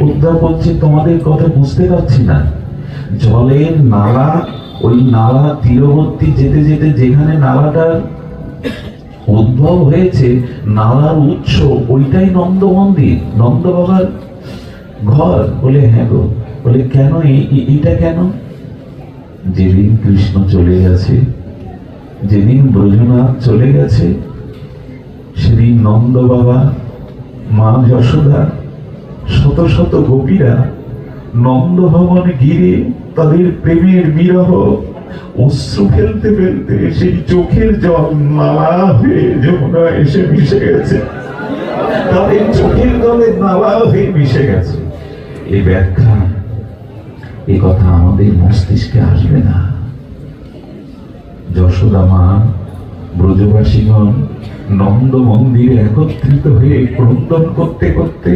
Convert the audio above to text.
উদ্ধব বলছে তোমাদের কথা বুঝতে পারছি না। জলের নালা, ওই নালা তীরবর্তী যেতে যেতে যেখানে নালাটার উদ্ভব হয়েছে, নালার উৎস ওইটাই নন্দ মন্দির, নন্দ বাবার ঘর। বলে হ্যাঁ গো। বলে, কেন? এই- এই- এইটা কেন? যেদিন কৃষ্ণ চলে গেছে, যেদিন ব্রজনাথ চলে গেছে, সেদিন নন্দ বাবা, মা যশোদা শত শত গোপীরা নন্দ ভবন গিরে তাদের প্রেমের বিরহ অশ্রু ফেলতে ফেলতে সেই চোখের জল নালা হয়ে যমুনা এসে মিশে গেছে। তাদের চোখের জলে নালা হয়ে মিশে গেছে। এই ব্যাখ্যা এ কথা আমাদের মস্তিষ্কে আসবে না। যশোদা মা, ব্রজবাসীগণ নন্দ মন্দিরে একত্রিত হয়ে ক্রন্দন করতে করতে